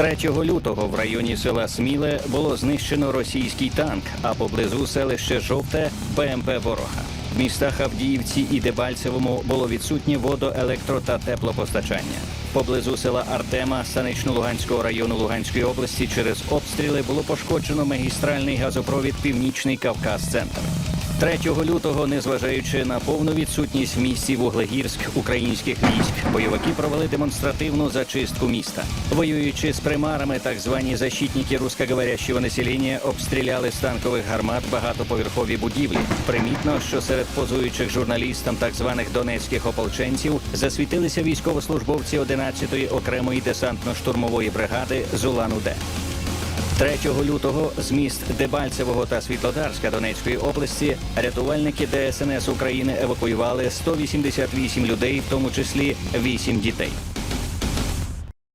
3 лютого в районі села Сміле було знищено російський танк, а поблизу селище Жовте БМП ворога. В містах Авдіївці і Дебальцевому було відсутнє водо, електро та теплопостачання. Поблизу села Артема Станично-Луганського району Луганської області через обстріли було пошкоджено магістральний газопровід Північний Кавказ Центр. 3 лютого, незважаючи на повну відсутність в місті Вуглегірськ українських військ, бойовики провели демонстративну зачистку міста. Воюючи з примарами, так звані защитники русскоговорящого населення обстріляли з танкових гармат багатоповерхові будівлі. Примітно, що серед позуючих журналістам так званих донецьких ополченців засвітилися військовослужбовці 11-ї окремої десантно-штурмової бригади Зулан-Удэ. 3 лютого з міст Дебальцевого та Світлодарська Донецької області рятувальники ДСНС України евакуювали 188 людей, в тому числі 8 дітей.